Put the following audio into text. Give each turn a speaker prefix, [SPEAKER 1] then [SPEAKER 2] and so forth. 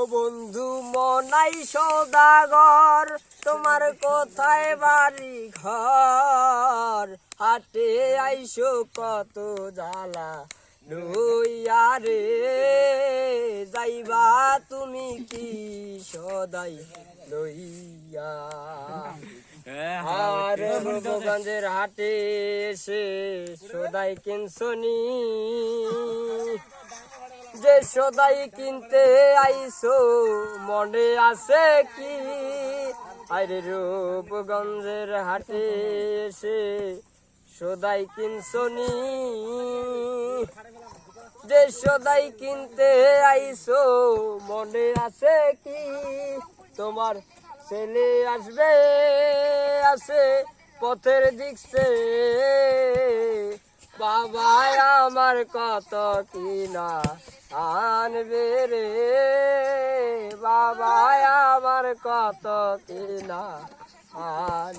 [SPEAKER 1] ও বন্ধু, মনাই সৌদাগর, তোমার কোথায় বাড়ি ঘর হাটে আইসো কত জ্বালা লইয়া রে। যাইবা তুমি কি সদাই লইয়া? আর রূপগঞ্জের হাটে এসে সদাই কিনছনি যে সদাই কিনতে আইসো, মনে আছে কি? আরে রূপগঞ্জের হাটে এসে সদাই কিনছনি যে সদাই কিনতে আইসো, মনে আছে কি? তোমার ছেলে আসবে, আছে পথের দিকছে আমার কত কিনা আনবে রে? বাবা আমার কত কিনা আন